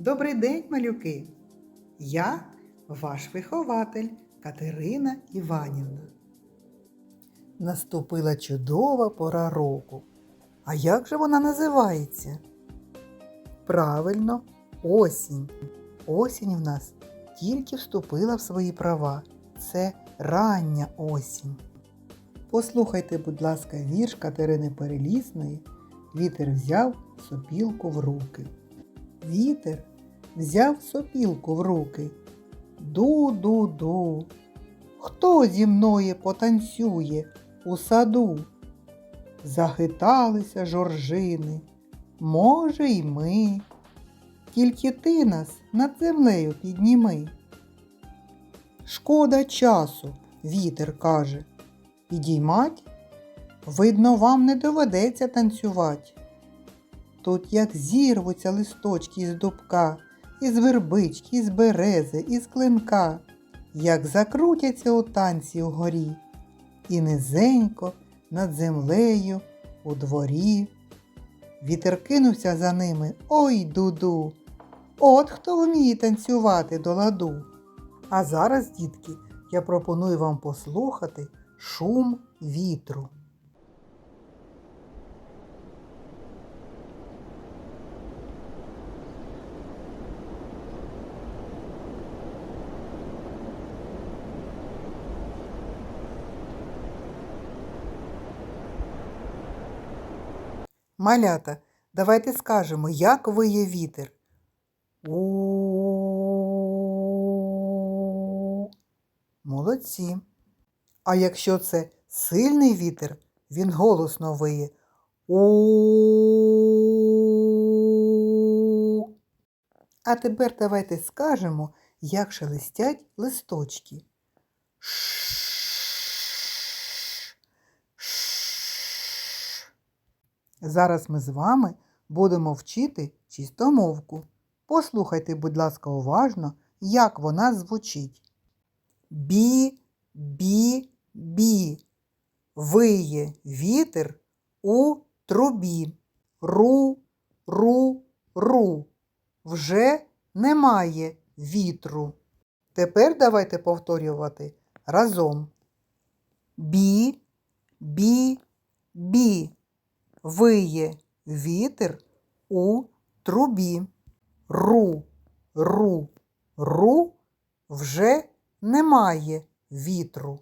Добрий день, малюки! Я ваш вихователь Катерина Іванівна. Наступила чудова пора року. А як же вона називається? Правильно, осінь. Осінь в нас тільки вступила в свої права. Це рання осінь. Послухайте, будь ласка, вірш Катерини Перелісної. Вітер взяв сопілку в руки. Вітер взяв сопілку в руки. Ду-ду-ду. Хто зі мною потанцює у саду? Захиталися жоржини. Може, й ми. Тільки ти нас над землею підніми. Шкода часу, вітер каже. Підіймать? Видно, вам не доведеться танцювати. Тут як зірвуться листочки із дубка, із вербички, із берези, із клинка, як закрутяться у танці угорі, і низенько над землею у дворі. Вітер кинувся за ними, ой дуду. От хто вміє танцювати до ладу. А зараз, дітки, я пропоную вам послухати шум вітру. Малята, давайте скажемо, як виє вітер. У. Молодці. А якщо це сильний вітер, він голосно виє. У. А тепер давайте скажемо, як шелестять листочки. Ш. Зараз ми з вами будемо вчити чистомовку. Послухайте, будь ласка, уважно, як вона звучить. Бі, бі, бі. Виє вітер у трубі. Ру, ру, ру. Вже немає вітру. Тепер давайте повторювати разом. Бі, бі, бі. Виє вітер у трубі. Ру, ру, ру вже немає вітру.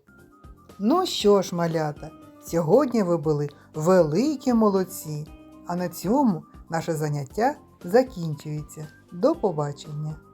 Ну що ж, малята, сьогодні ви були великі молодці, а на цьому наше заняття закінчується. До побачення!